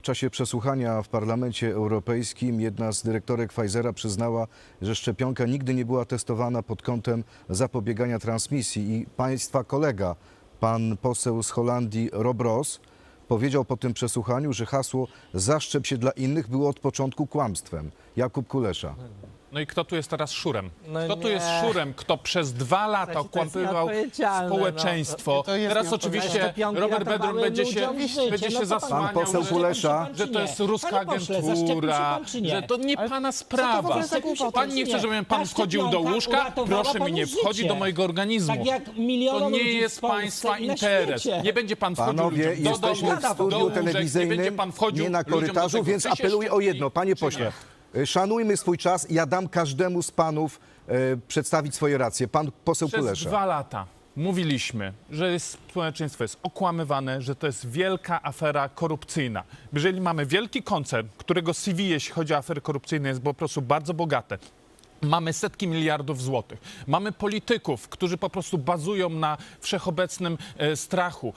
W czasie przesłuchania w Parlamencie Europejskim jedna z dyrektorek Pfizera przyznała, że szczepionka nigdy nie była testowana pod kątem zapobiegania transmisji i państwa kolega, pan poseł z Holandii Rob Ross, powiedział po tym przesłuchaniu, że hasło zaszczep się dla innych było od początku kłamstwem. Jakub Kulesza. No i kto tu jest teraz szurem? No kto tu nie. jest szurem, kto przez dwa lata Słuchajcie, to jest okłamywał nieodpowiedzialne, no. społeczeństwo? To jest Teraz nieodpowiedzialne. oczywiście Szczepionki Robert Bedron ratowały będzie się, ludziom życie. będzie No się pan- zasłaniał, Pan poseł że, Kulesza. że to jest ruska Panie pośle, zaszczepił się agentura, pan czy nie? że to nie Ale pana to w sprawa. ogóle za głupota? Pan nie chce, żebym pan wchodził do szczepionka łóżka? uratowała Proszę mi panu nie wchodzi życie. do mojego organizmu. Tak jak milionom To nie ludzi jest w Polsce państwa i na interes. świecie. Nie będzie pan wchodził Panowie, ludziom do jesteśmy domów, do studiu łóżek, nie będzie telewizyjnym, pan wchodził nie na ludziom do korytarzu, tego. więc apeluję o jedno, panie pośle. Y, Szanujmy swój czas. Ja dam każdemu z panów e, przedstawić swoje racje. Pan poseł Przez Kulesza. dwa lata mówiliśmy, że jest, społeczeństwo jest okłamywane, że to jest wielka afera korupcyjna. Jeżeli mamy wielki koncern, którego CV, jeśli chodzi o afery korupcyjne, jest po prostu bardzo bogate, Mamy setki miliardów złotych. Mamy polityków, którzy po prostu bazują na wszechobecnym e, strachu.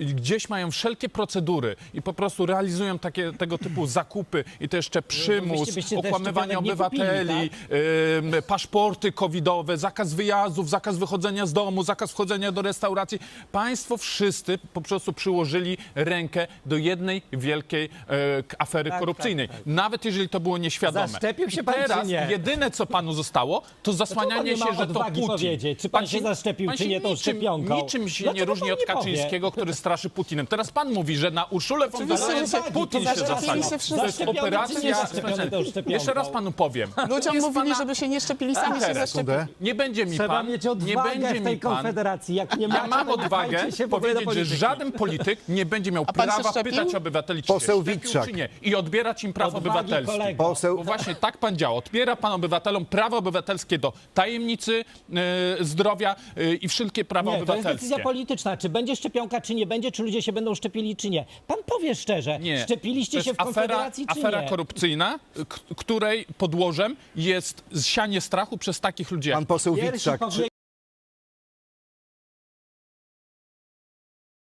E, gdzieś mają wszelkie procedury i po prostu realizują takie, tego typu zakupy i to jeszcze przymus, okłamywanie nie kupili, obywateli, em, paszporty covidowe, zakaz wyjazdów, zakaz wychodzenia z domu, zakaz wchodzenia do restauracji. Państwo wszyscy po prostu przyłożyli rękę do jednej wielkiej e, afery Tak, korupcyjnej. tak, tak. Nawet jeżeli to było nieświadome. Zaszczepił się pan, teraz jedyne, co panu zostało, to zasłanianie się, że to Putin. powiedzieć, czy pan się zaszczepił, czy nie tą niczym, szczepionką? Niczym się Dlaczego nie różni pan od nie powie? Kaczyńskiego, który straszy Putinem. Teraz pan mówi, że na Urszulę von der Oczywiście, Leyen że to tak. Putin się zaszczepili zasadził. się wszyscy. To jest Zaszczepiony czy nie operacja... zaszczepiony tą szczepionką? Jeszcze raz panu powiem. Ludziom Jest mówili, pana- żeby się nie szczepili, sami się Teraz. zaszczepili. Nie będzie mi Trzeba pan, mieć nie odwagę będzie w tej mi pan konfederacji. Jak nie ja mam to odwagę się powiedzieć, że polityki. żaden polityk nie będzie miał A pan się prawa szczepił? pytać obywateli, czy Poseł się szczepił, Witczak. czy nie. I odbierać im praw Odwagi, kolego. Poseł, Bo właśnie tak pan działa. Odbiera pan obywatelom prawa obywatelskie do tajemnicy e, zdrowia e, i wszelkie prawa Nie, to jest obywatelskie. decyzja polityczna. Czy będzie szczepionka, czy nie będzie, czy ludzie się będą szczepili, czy nie. Pan powie szczerze, Nie. szczepiliście się w Konfederacji, afera, czy afera nie? korupcyjna, k- której podłożem jest sianie strachu przez takich ludzi jak pan poseł Pierwsi Witczak. Czy,